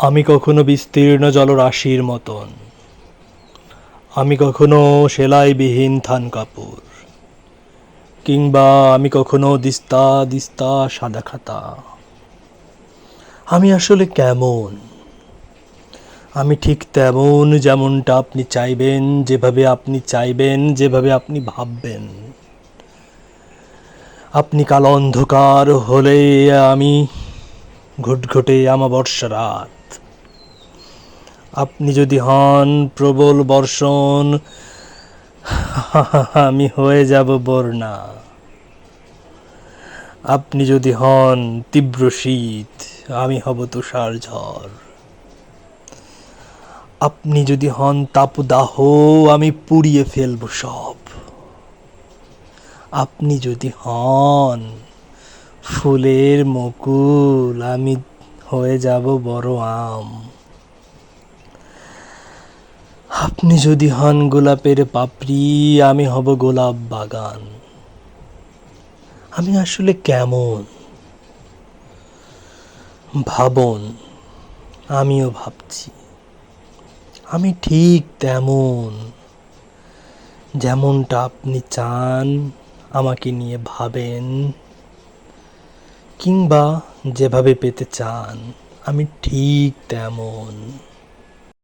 আমি কখনো বিস্তীর্ণ জলরাশির মতন। আমি কখনো সেলাইবিহীন থান কাপড় কিংবা আমি কখনো দিস্তা দিস্তা সাদা খাতা আমি আসলে কেমন? আমি ঠিক তেমন যেমনটা আপনি চাইবেন, যেভাবে আপনি চাইবেন, যেভাবে আপনি ভাববেন। আপনি কাল অন্ধকার হলে আমি ঘুটঘুটে আমাবর্ষা রাত আপনি যদি হন প্রবল বর্ষণ, আমি হয়ে যাব বর্ণা। আপনি যদি হন তীব্র শীত, আমি হব তুষার ঝড়। আপনি যদি হন তাপদাহ, আমি পুড়িয়ে ফেলব সব। আপনি যদি হন ফুলের মুকুল, আমি হয়ে যাব বড় আম। আপনি যদি হন গোলাপের পাপড়ি, আমি হব গোলাপ বাগান। আমি আসলে কেমন? ভাবন, আমিও ভাবছি। আমি ঠিক তেমন, যেমনটা আপনি চান, আমাকে নিয়ে ভাবেন। কিংবা যেভাবে পেতে চান, আমি ঠিক তেমন।